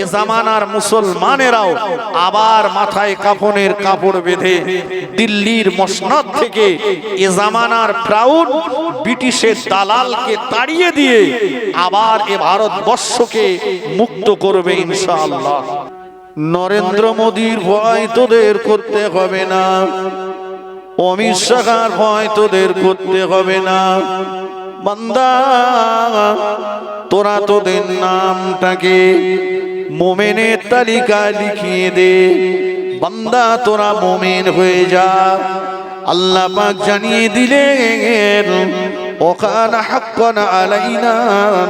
এ জামানার মুসলমানেরাও আবার মাথায় কাফনের কাপড় বেঁধে দিল্লির মসনদ থেকে এ জামানার প্রাউড ব্রিটিশের দালালকে তাড়িয়ে দিয়ে আবার এ ভারতবর্ষকে মুক্ত করবে ইনশাআল্লাহ। নরেন্দ্র মোদীর ভয় তোদের করতে হবে না। অমিত শাখার ভয় তোদের করতে হবে না। বান্দা, তোরা তোদের নামটাকে মোমেনের তালিকা লিখিয়ে দে। বান্দা, তোরা মোমেন হয়ে যা। আল্লাহ জানিয়ে দিলেন ওখান হাক্কান আলাইনা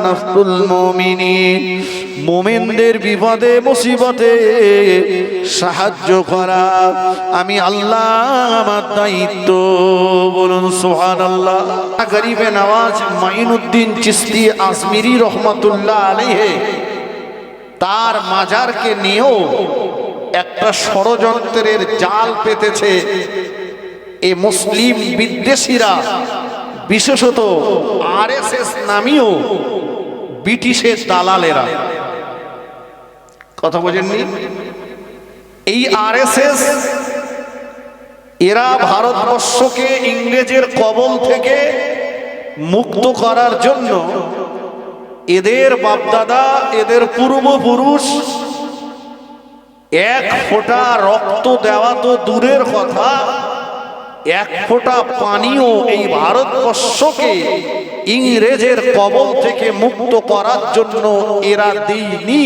নাসরুল মুমিনিন মুমিনদের বিপদে, মুসিবতে সাহায্য করা। আমি আল্লাহ, আমার দায়িত্ব। বলুন, সুবহানাল্লাহ। গরিবে নওয়াজ মাইনুদ্দিন চিশতি আজমিরি রহমাতুল্লাহ আলাইহি, তার মাজারকে নিয়েও একটা ষড়যন্ত্রের জাল পেতেছে। এ মুসলিম বিদ্বেষীরা বিশেষত আরএসএস নামীয় ব্রিটিশের দালালেরা। কথা বোঝেননি? এই আরএসএস, এরা ভারতবর্ষকে ইংরেজের কবল থেকে মুক্ত করার জন্য এদের বাপদাদা, এদের পূর্বপুরুষ এক ফোঁটা রক্ত দেওয়া তো দূরের কথা। এক ফোঁটা পানিও এই ভারতবর্ষকে ইংরেজের কবল থেকে মুক্ত করার জন্য এরা দিইনি,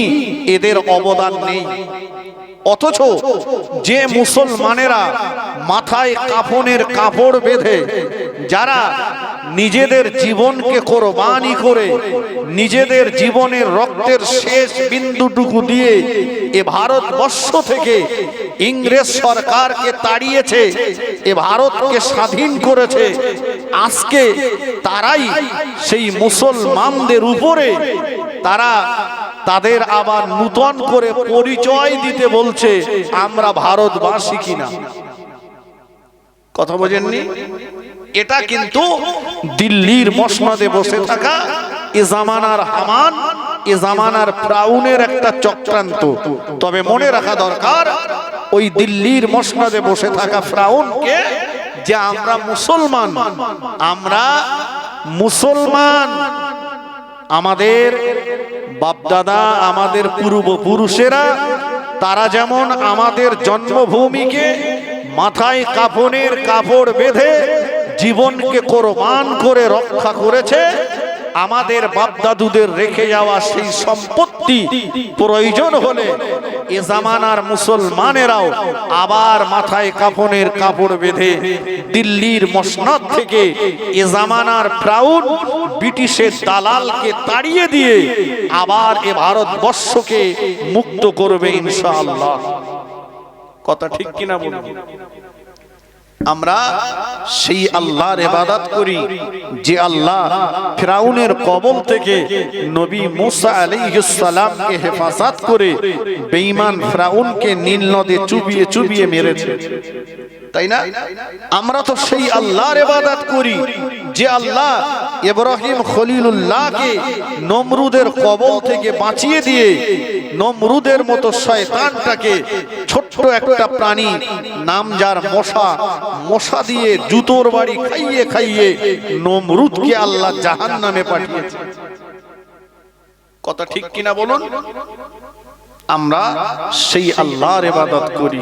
এদের অবদান নেই। অথচ যে মুসলমানেরা মাথায় কাফনের কাপড় বেঁধে, যারা নিজেদের জীবনকে কোরবানি করে, নিজেদের জীবনের রক্তের শেষ বিন্দুটুকু দিয়ে এ ভারতবর্ষ থেকে ইংরেজ সরকারকে তাড়িয়েছে, এ ভারতকে স্বাধীন করেছে, আজকে তারাই সেই মুসলমানদের উপরে তারা তাদের আবার নূতন করে পরিচয় দিতে বলছে আমরা ভারতবাসী কিনা? কথা বোঝেননি? এটা কিন্তু দিল্লির মসনদে বসে থাকা এ জামানার হামান এ জামানার ফ্রাউনের একটা চক্রান্ত। তবে মনে রাখা দরকার ওই দিল্লির মসনদে বসে থাকা ফ্রাউনকে যে আমরা মুসলমান আমরা মুসলমান। আমাদের বাপদাদা, আমাদের পূর্বপুরুষেরা, তারা যেমন আমাদের জন্মভূমিকে মাথায় কাফনের কাপড় বেঁধে জীবনকে কোরবান করে রক্ষা করেছে আমাদের বাপদাদুদের রেখে যাওয়া সেই সম্পত্তি প্রয়োজন হলে এ জামানার মুসলমানেরাও আবার মাথায় কাফনের কাপড় বেঁধে দিল্লির মসনদ থেকে এ জামানার প্রাউড ব্রিটিশের দালালকে তাড়িয়ে দিয়ে আবার এ ভারতবর্ষকে মুক্ত করবে ইনশাআল্লাহ। কথা ঠিক কিনা বলুন? আমরা সেই আল্লাহর ইবাদত করি যে আল্লাহ ফিরাউনের কবল থেকে নবী মুসা আলাইহিস সালামকে হেফাজত করে বেঈমান ফিরাউনকে নীল নদে চুবিয়ে চুবিয়ে মেরেছে। তাই না? আমরা তো সেই আল্লাহর ইবাদত করি, যে আল্লাহ ইব্রাহিম খলিলুল্লাহকে নমরুদের কবল থেকে বাঁচিয়ে দিয়ে নমরুদের মতো শয়তানটাকে ছোট্ট একটা প্রাণী, নাম যার মশা মশা দিয়ে জুতোর বাড়ি খাইয়ে খাইয়ে নমরুদকে আল্লাহ জাহান নামে পাঠিয়েছে। কথা ঠিক কিনা বলুন? আমরা সেই আল্লাহর ইবাদত করি।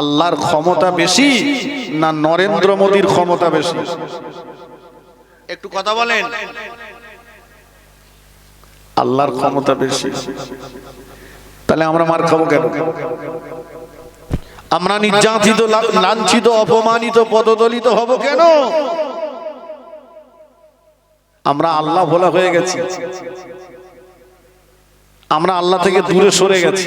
আল্লাহর ক্ষমতা বেশি না নরেন্দ্র মোদীর ক্ষমতা বেশি? একটু কথা বলেন। আল্লাহর ক্ষমতা বেশি। তাহলে আমরা মার খাব কেন? আমরা নির্যাতিত লাঞ্ছিত অপমানিত পদদলিত হব কেন? আমরা আল্লাহ ভোলা হয়ে গেছি। আমরা আল্লাহ থেকে দূরে সরে গেছি।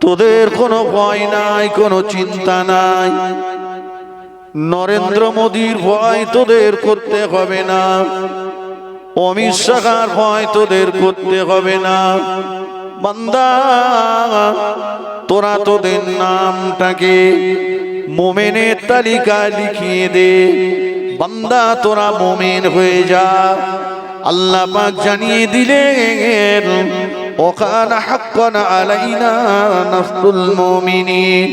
তোদের কোনো ভয় নাই, কোনো চিন্তা নাই। নরেন্দ্র মোদীর ভয় তোদের করতে হবে না। অমিত শাখার ভয় তোদের করতে হবে না। বান্দা, তোরা তোদের নামটাকে মোমেনের তালিকা লিখিয়ে দে। বান্দা, তোরা মোমেন হয়ে যা। আল্লাহ জানিয়ে দিলেন ওখান হাক্কান আলাইনা নাসরুল মুমিনিন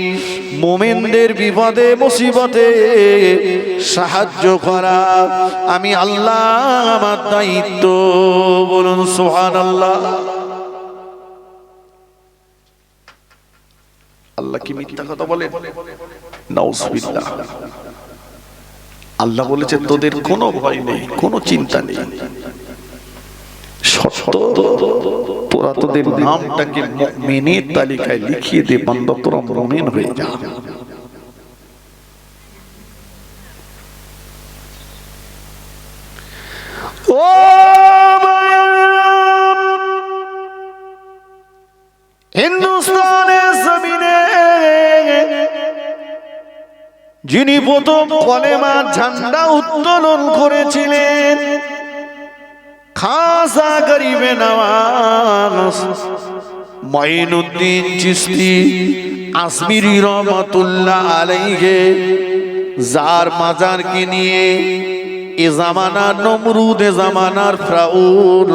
মুমিনদের বিপদে, মুসিবতে সাহায্য করা। আমি আল্লাহ আমার দায়িত্ব। বলুন সুবহানাল্লাহ। আল্লাহ কি মিথ্যা কথা বলে? নাউজুবিল্লাহ। আল্লাহ বলেছে, তোদের কোনো ভয় নেই, কোনো চিন্তা নেই। তালিকায় লিখিয়ে হয়ে হিন্দুস্তানের জমিনে যিনি প্রথম কলেমার ঝান্ডা উত্তোলন করেছিলেন খাসা গরিবে নওয়াজ মাইনুদ্দিন চিস্তি আসমিরি রহমতুল্লাহ আলাইহে, যার মাজারকে নিয়ে এ জামানার নমরুদ, এ জামানার ফ্রাউন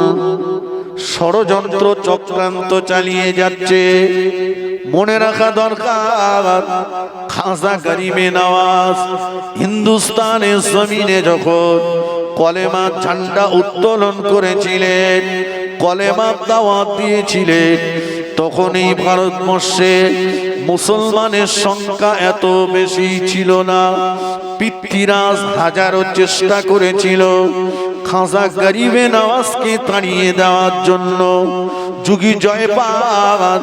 ষড়যন্ত্র চক্রান্ত চালিয়ে যাচ্ছে। মনে রাখা দরকার। খাসা গরিবে নওয়াজ হিন্দুস্তানের জমিনে যখন কলেমা ঝান্ডা উত্তোলন করেছিলেন, কলেমা দাওয়াত দিয়েছিলেন তখন এই ভারতবর্ষে মুসলমানের সংখ্যা এত বেশি ছিল না। পিতৃরাজ হাজারো চেষ্টা করেছিল। খাজা গরিবে নওয়াজকে তাড়িয়ে দেওয়ার জন্য। যুগী জয়পাল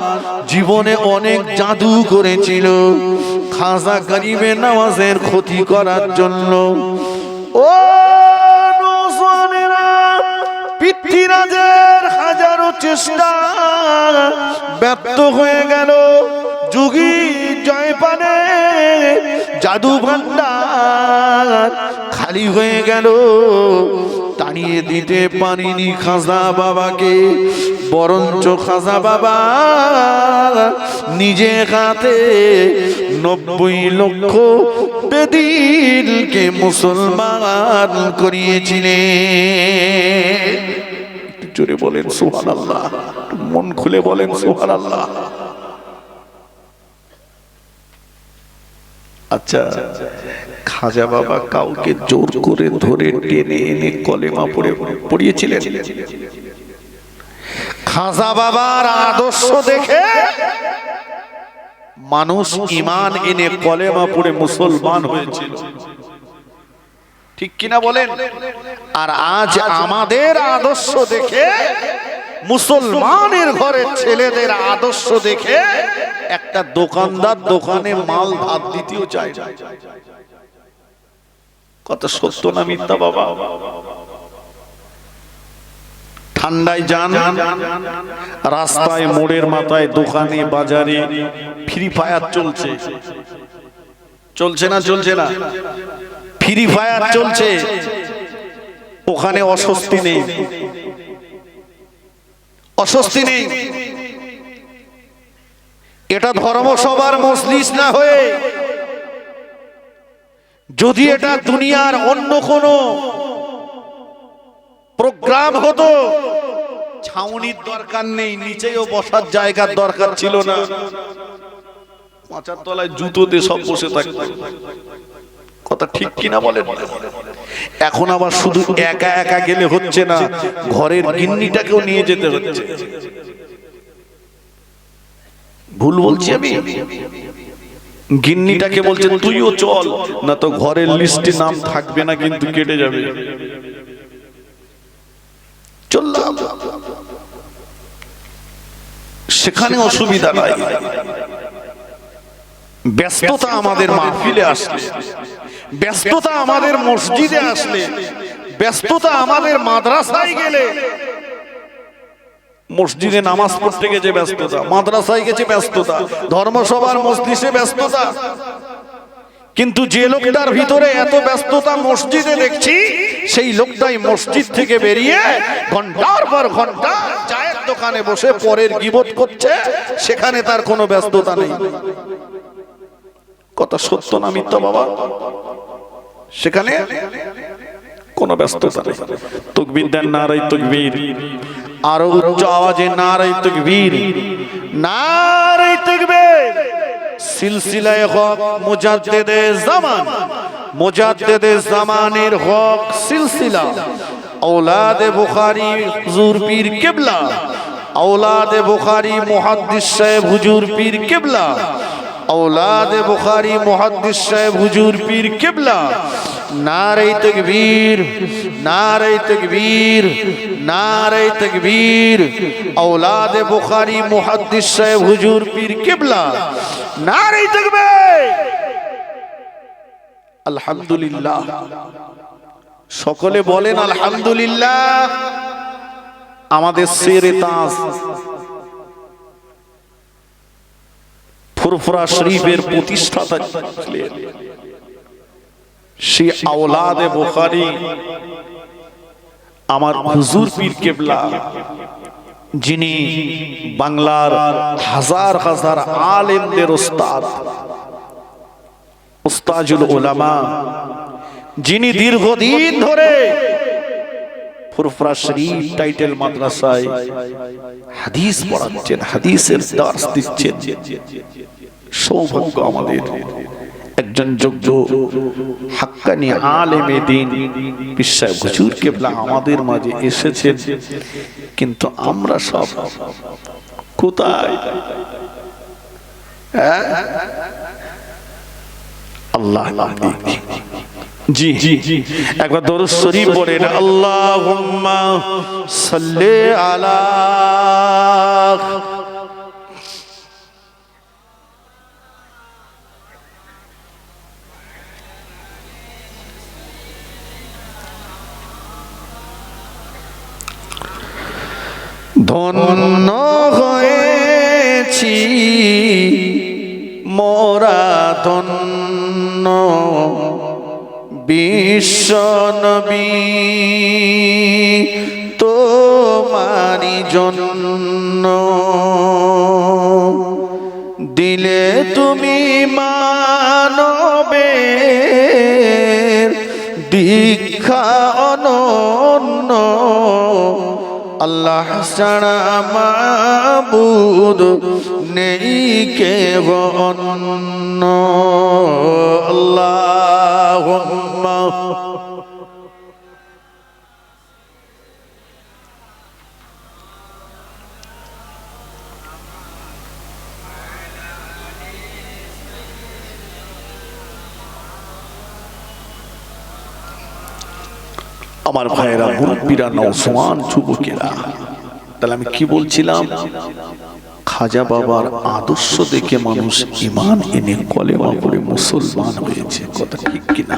জীবনে অনেক জাদু করেছিল। খাজা গরিবে নওয়াজের ক্ষতি করার জন্য। ও পৃথ্বীরাজের হাজারো চেষ্টা ব্যর্থ হয়ে গেল। যুগী জয়পানে জাদু ভান্ডার খালি হয়ে গেল। তাড়িয়ে দিতে পারিনি খাজা বাবাকে, বরঞ্চ খাজা বাবা নিজে হাতে নব্বই লক্ষ বেদিলকে মুসলমান করিয়েছিলেন। জোরে বলেন সুহান আল্লাহ মন খুলে বলেন সুহান আল্লাহ আচ্ছা খাজা বাবা কাউকে জোর করে ধরে টেনে এনে কলেমা পড়ে পড়িয়েছিলেন। খাজা বাবার আদর্শ দেখে মানুষ ইমান এনে কলেমা পড়ে মুসলমান হয়েছিল। ঠিক কিনা বলেন? আর আজ আমাদের আদর্শ দেখে মুসলমানের ঘরের ছেলেদের আদর্শ দেখে একটা দোকানদার দোকানে মাল ধার দিতেও চায় কত সত্য না মিথ্যা বাবা? ঠান্ডায় যান, রাস্তায় মোড়ের মাথায়, দোকানে, বাজারে ফ্রি ফায়ার চলছে। চলছে না চলছে না? ফ্রি ফায়ার চলছে। ওখানে অস্বস্তি নেই। অস্বস্তি নেই। এটা ধর্মসভার মজলিস না হয়ে। যদি এটা দুনিয়ার অন্য কোনো প্রোগ্রাম হতো ছাউনির দরকার নেই নিচেও বসার জায়গার দরকার ছিল না। পাঁচার তলায় জুতো দিয়ে সব বসে থাকতো। কথা ঠিক কিনা বলেন এখন আবার শুধু একা একা গেলে হচ্ছে না ঘরের গিন্নিটাকেও নিয়ে যেতে হচ্ছে। ভুল বলছি আমি? গিন্নিটাকে বলছে তুইও চল না তো ঘরের লিস্টে নাম থাকবে না কিন্তু কেটে যাবে। চললাম সেখানে অসুবিধা নাই। ব্যস্ততা আমাদের মাহফিলে আসলে। ব্যস্ততা আমাদের মসজিদে আসলে। ব্যস্ততা আমাদের মাদ্রাসায় গেলে মসজিদে নামাজ পড়তে গেছে ব্যস্ততা, মাদ্রাসায় গেছে ব্যস্ততা, ধর্মসভার মসজিদে ব্যস্ততা। কিন্তু যে লোকটার ভিতরে এত ব্যস্ততা মসজিদে দেখছি, সেই লোকটাই মসজিদ থেকে বেরিয়ে ঘণ্টার পর ঘণ্টা চায়ের দোকানে বসে পরের গিবত করছে, সেখানে তার কোনো ব্যস্ততা নেই। কথা সত্য না মিথ্যা বাবা? সেখানে কোনো ব্যস্ততা নেই। তকবীর দেন নারাই তকবীর। আরও উচ্চ আওয়াজে নারাই তকবীর। নারাই তকবীর। সিলসিলায় হক মুজাদ্দেদে জামান। মুজাদ্দেদে জামানের হক সিলসিলা। আওলাদে বুখারী হুজুর পীর কিবলা। আওলাদে বুখারী মুহাদ্দিস সাহেব হুজুর পীর কিবলা। আওলাদে বুখারী মুহাদ্দিস সাহেব হুজুর পীর কিবলা। নারে তকবীর নারে তকবীর নারে তকবীর। আওলাদে বুখারী, মুহাদ্দিস সাহেব, হুজুর পীর কিবলা। নারে তকবীর। আলহামদুলিল্লাহ। সকলে বলেন আলহামদুলিল্লাহ। আমাদের শেরে তাজ। ফুরফুরা শরীফের প্রতিষ্ঠাতা ছিলেন। সে আওলাদে বুখারী, আমার হুজুর পীর কেবলা, যিনি বাংলার হাজার হাজার আলেমদের ওস্তাদ, ওস্তাজুল ওলামা যিনি দীর্ঘদিন ধরে ফুরফরা শরীফ টাইটেল মাদ্রাসায় হাদিস পড়াচ্ছেন, হাদিসের দার্স দিচ্ছেন। সৌভাগ্য আমাদের। একজন যোগ্য হাক্কানি আলেমে দিন। বিশ্বাস হুজুর কেবলা আমাদের মাঝে এসেছেন। কিন্তু আমরা সব কোথায়? হ্যাঁ? আল্লাহ জি জি। একবার দরুদ শরীফ পড়েন। আল্লাহুম্মা সাল্লি আলা ধন্য হয়েছি মোরা ধন্য বিশ্ব নবী। তোমারি জন্য দিলে তুমি মানবে দীক্ষা অনন্য। আল্লাহ ছাড়া মাবুদ নেই কে অন্য। আল্লাহ আমার ভাইয়েরা, মুরব্বীরা নওজওয়ান যুবকেরা, তাহলে আমি কি বলছিলাম? খাজা বাবার আদর্শ দেখে মানুষ ইমান এনে কলেমা পড়ে মুসলমান হয়েছে, কথা ঠিক কিনা?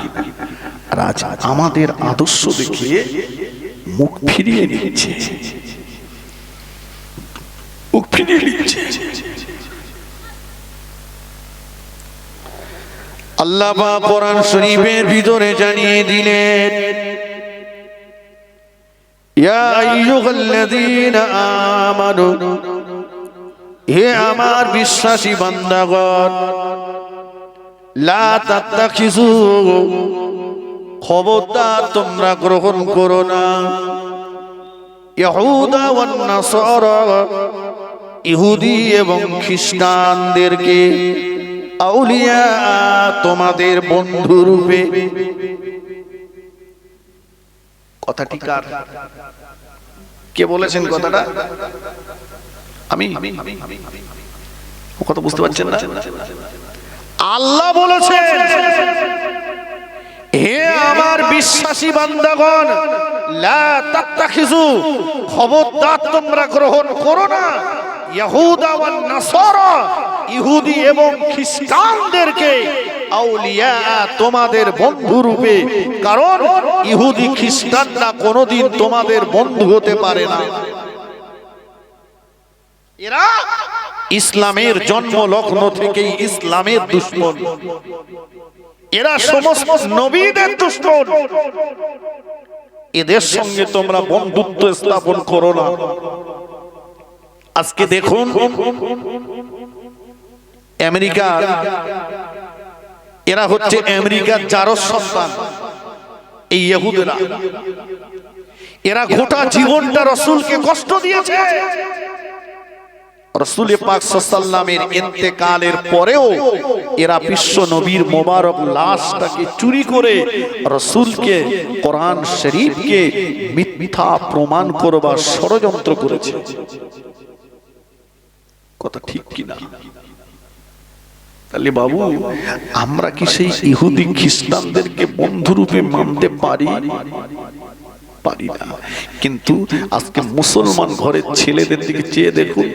আর আজ আমাদের আদর্শ দেখে মুখ ফিরিয়ে নিচ্ছে। মুখ ফিরিয়ে নিচ্ছে। আল্লাহ কোরআন শরীফের ভিতরে জানিয়ে দিলেন ইয়া আইয়ুহাল্লাযীনা আমানু হে আমার বিশ্বাসী বান্দাগণ লা তাত্তাখিযু খবরদার তোমরা গ্রহণ করো না। ইহুদা ওয়ান নাসারা, ইহুদি এবং খ্রিস্টানদেরকে আউলিয়া তোমাদের বন্ধু রূপে কথাটি কার কে বলেছেন কথাটা? আমি? কথা বুঝতে পারছেন না? আল্লাহ বলেছেন, হে আমার বিশ্বাসী বান্দাগণ, লা তাত্তাখিজু খবরদার তোমরা গ্রহণ করো না। ইহুদা ওয়ান নাসারা, ইহুদি এবং খ্রিস্টানদেরকে আউলিয়া তোমাদের বন্ধু রূপে। কারণ ইহুদি খ্রিস্টানরা কোনোদিন তোমাদের বন্ধু হতে পারে না। এরা ইসলামের জন্ম লগ্ন থেকেই ইসলামের দুশ্মন। এরা সমস্ত নবীদের দুশ্মন। এদের সঙ্গে তোমরা বন্ধুত্ব স্থাপন করো না। আজকে দেখুন আমেরিকা এরা হচ্ছে আমেরিকার জারস সন্তান। এই ইহুদেরা। এরা গোটা জীবনটা রসুলকে কষ্ট দিয়েছে। রসুল পাক সাল্লামের ইন্তেকালের পরেও এরা বিশ্ব নবীর মোবারক লাশটাকে চুরি করে রসুলকে কোরআন শরীফকে মিথ্যা প্রমাণ করবার ষড়যন্ত্র করেছে। কথা ঠিক কিনা? তাহলে বাবু, আমরা কি সেই ইহুদি খ্রিস্টানদেরকে বন্ধুরূপে মানতে পারি? পারি না। কিন্তু আজকে মুসলমান ঘরের ছেলেদের দিকে চেয়ে দেখুন।